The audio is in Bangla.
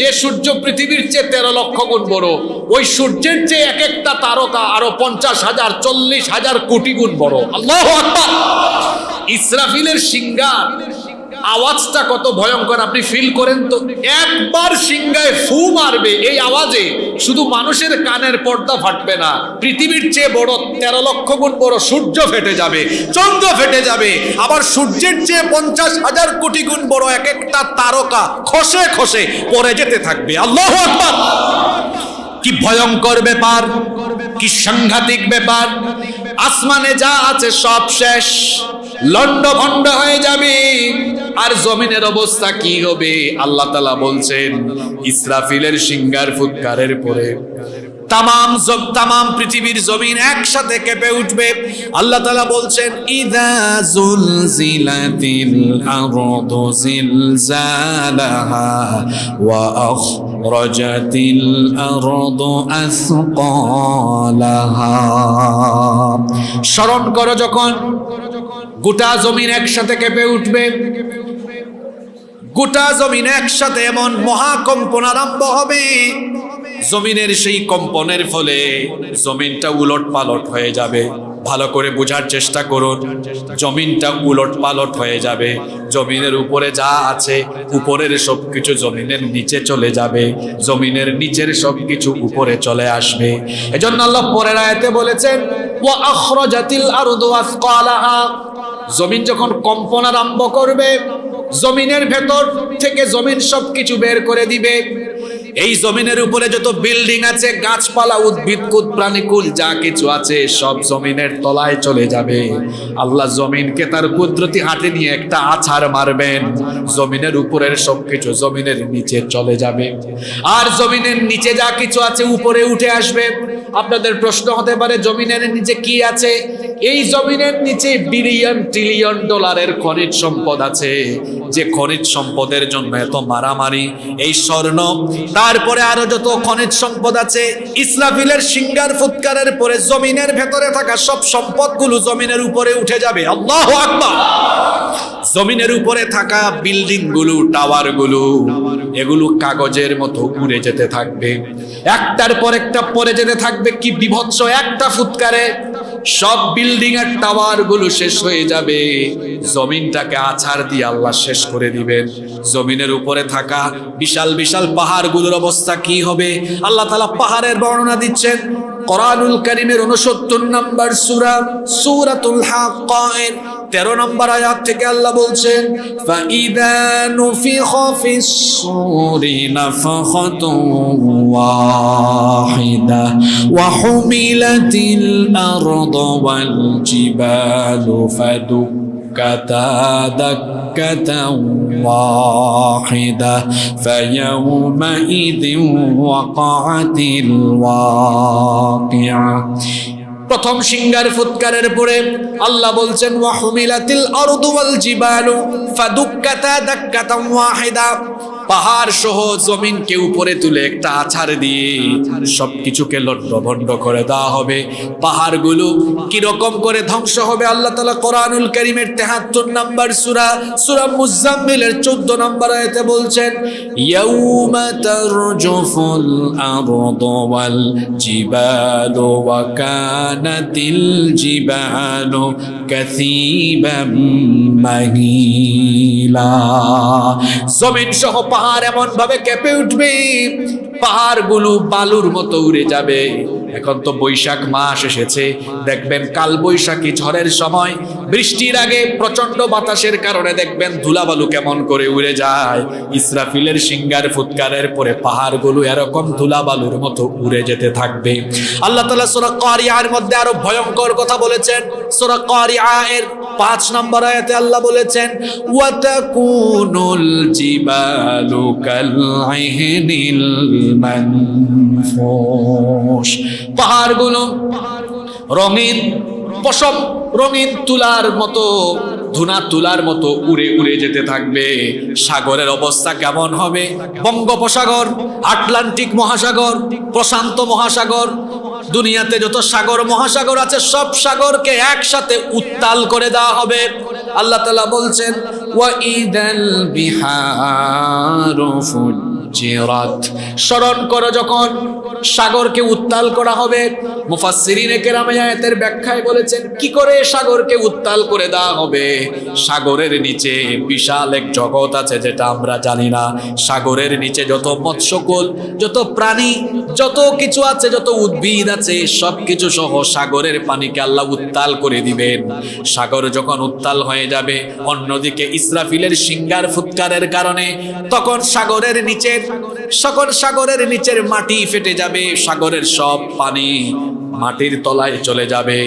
যে সূর্য পৃথিবীর চেয়ে তেরো লক্ষ গুণ বড়, ওই সূর্যের চেয়ে এক একটা তারকা আরও পঞ্চাশ হাজার, চল্লিশ হাজার কোটি গুণ বড়। আল্লাহ ইসরাফিলের সিঙ্গার আওয়াজটা কত ভয়ঙ্কর, আপনি ফিল করেন তো? একবার সিংগায় ফু মারবে এই আওয়াজে, শুধু মানুষের কানের পর্দা ফাটবে না, পৃথিবীর চেয়ে বড় তেরো লক্ষ গুণ বড় সূর্য ফেটে যাবে, চন্দ্র ফেটে যাবে, আবার সূর্যের চেয়ে পঞ্চাশ হাজার কোটি গুণ বড় এক একটা তারকা খসে খসে পড়ে যেতে থাকবে। আল্লাহ আকবার! কি ভয়ঙ্কর ব্যাপার, কি সাংঘাতিক ব্যাপার, আসমানে যা আছে সব শেষ লন্ড ভন্ড হয়ে যাবে। আর জমিনের অবস্থা কি হবে? আল্লাহ তালা বলছেন, ইসরাফিলের সিঙ্গার ফুৎকারের পরে তামাম তামাম পৃথিবীর জমিন একসাথে কেঁপে উঠবে। আল্লাহ তালা বলছেন, ইদা জুলজিলাতিল আরদু জিলজালাহা ওয়া আখরাজাতিল আরদু আথকালাহা স্মরণ করো যখন গোটা জমিন একসাথে কেঁপে উঠবে। গোটা জমিন একসাথে এমন মহাকম্পন আরম্ভ হবে। জমিনের সেই কম্পনের ফলে জমিনটা উলট পালট হয়ে যাবে। ভালো করে বোঝার চেষ্টা করুন। জমিনটা উলট পালট হয়ে যাবে। জমিনের উপরে যা আছে, উপরের সবকিছু জমিনের নিচে চলে যাবে। জমিনের নিচের সবকিছু উপরে চলে আসবে। এজন্য আল্লাহ পরের আয়াতে বলেছেন, ওয়া আখরাজাতিল আরদু আসকালাহা। জমিন যখন কম্পন আরম্ভ করবে, জমিনের ভেতর থেকে জমিন সবকিছু বের করে দিবে। এই জমিনের উপরে যত বিল্ডিং আছে, গাছপালা উদ্ভিদকুল প্রাণীকুল যা কিছু আছে, সব জমিনের তলায় চলে যাবে। আল্লাহ জমিনকে তার কুদরতি হাতে নিয়ে একটা আছাড় মারবেন। জমিনের উপরের সবকিছু জমিনের নিচে চলে যাবে। আর জমিনের নিচে যা কিছু আছে, উপরে উঠে আসবে। আপনাদের প্রশ্ন হতে পারে, জমিনের নিচে কি আছে? এই জমিনের নিচে বিলিয়ন ট্রিলিয়ন ডলারের খনিজ সম্পদ আছে। যে খনিজ সম্পদের জন্য এত মারামারি, এই স্বর্ণ, তারপরে আরও যত খনিজ সম্পদ আছে ইসরাফিলের সিঙ্গার ফুৎকারের পরে জমিনের ভেতরে থাকা সব সম্পদগুলো জমিনের উপরে উঠে যাবে। আল্লাহ আকবার! জমিনের উপরে থাকা বিল্ডিংগুলো টাওয়ারগুলো এগুলো কাগজের মতো উড়ে যেতে থাকবে। একটার পর একটা পরে যেতে থাকবে। কি বিভৎস একটা ফুৎকারে সব বিল্ডিং এর টাওয়ারগুলো শেষ হয়ে যাবে। জমিনটাকে আছার দিয়ে আল্লাহ শেষ করে দিবেন। জমিনের উপরে থাকা বিশাল বিশাল পাহাড়গুলোর অবস্থা কি হবে? আল্লাহ তালা পাহাড়ের বর্ণনা দিচ্ছেন, কোরআনুল করিমের উনসত্তর নাম্বার সুরা, সুরাতুল হাক্কায়ের তেরো নম্বর আয়াত থেকে আল্লাহ বলছেন فَإِذَا نُفِخَ فِي الصُّورِ نَفْخَةٌ وَاحِدَةٌ وَحُمِلَتِ الْأَرْضُ وَالْجِبَالُ فَدُكَّتَا دَكَّةً واحدة فيومئذ وقعت الواقعة প্রথম সিঙ্গার ফুৎকারের পরে আল্লাহ বলছেন ওয়াহুমিলাতিল আরদু ওয়াল জিবালু ফাদুক্কাতা দাক্কাতাম ওয়াহিদা। পাহাড় সহ জমিনকে উপরে তুলে একটা আছাড় দিয়ে সবকিছুকে লন্ডভন্ড করে দেওয়া হবে। পাহাড়গুলো কীরকম করে ধ্বংস হবে আল্লাহ তালা কোরআনুল করিমের তেহাত্তর নাম্বার সুরা সুরা মুজাম্মিলের চোদ্দ নম্বর আয়তে বলছেন, ইয়াউমা তারজুফুল আরদু ওয়াল জিবালু ওয়া কানাতিল জিবালু কাসীবাম মাহিলা। জমিন সহ পাহাড় এমন ভাবে কেঁপে উঠবে, পাহাড়গুলো বালুর মতো উড়ে যাবে। এখন তো বৈশাখ মাস এসেছে, দেখবেন কাল বৈশাখী ঝড়ের সময়, বৃষ্টির আগে প্রচণ্ড বাতাসের কারণে দেখবেন ধুলাবালু কেমন করে উড়ে যায়। ইসরাফিলের সিঙ্গার ফুৎকারের পরে পাহাড়গুলো এরকম ধুলাবালুর মতো উড়ে যেতে থাকবে। আল্লাহ তালা সোরা কারিয়ার মধ্যে আরও ভয়ঙ্কর কথা বলেছেন। সোরা কারিয়া এর পাঁচ নম্বর আয়াতে আল্লাহ বলেছেন ওয়াতাকুনুল জিবালু কালআইনিল মানফুশ। পাহাড়গুলো রঙিন পশম রঙিন তুলার মতো, ধুনা তুলার মতো উড়ে উড়ে যেতে থাকবে। সাগরের অবস্থা কেমন হবে? বঙ্গোপসাগর, আটলান্টিক মহাসাগর, প্রশান্ত মহাসাগর, দুনিয়াতে যত সাগর মহাসাগর আছে, সব সাগরকে একসাথে উত্তাল করে দেওয়া হবে। আল্লাহ তালা বলছেন ওয়া ইদাল বিহার সুজিরাত স্মরণ করো যখন সাগরকে উত্তাল করা হবে। মুফাসসিরিন কেরামে আয়াতের ব্যাখ্যায় বলেছেন, কি করে সাগরকে উত্তাল করে দেওয়া হবে? সাগরের নিচে বিশাল এক জগৎ আছে যেটা আমরা জানি না। সাগরের নিচে যত মৎস্যকুল, যত প্রাণী, যত কিছু আছে, যত উদ্ভিদ আছে সব কিছু সহ সাগরের পানিকে আল্লাহ উত্তাল করে দিবেন। সাগর যখন উত্তাল হয়ে যাবে, অন্যদিকে ইসরাফিলের সিঙ্গার ফুৎকারের কারণে, তখন সাগরের নিচের সকল সাগরের নিচের মাটি ফেটে যাবে সাগরের সব পানি মাটির তলায় চলে যাবে।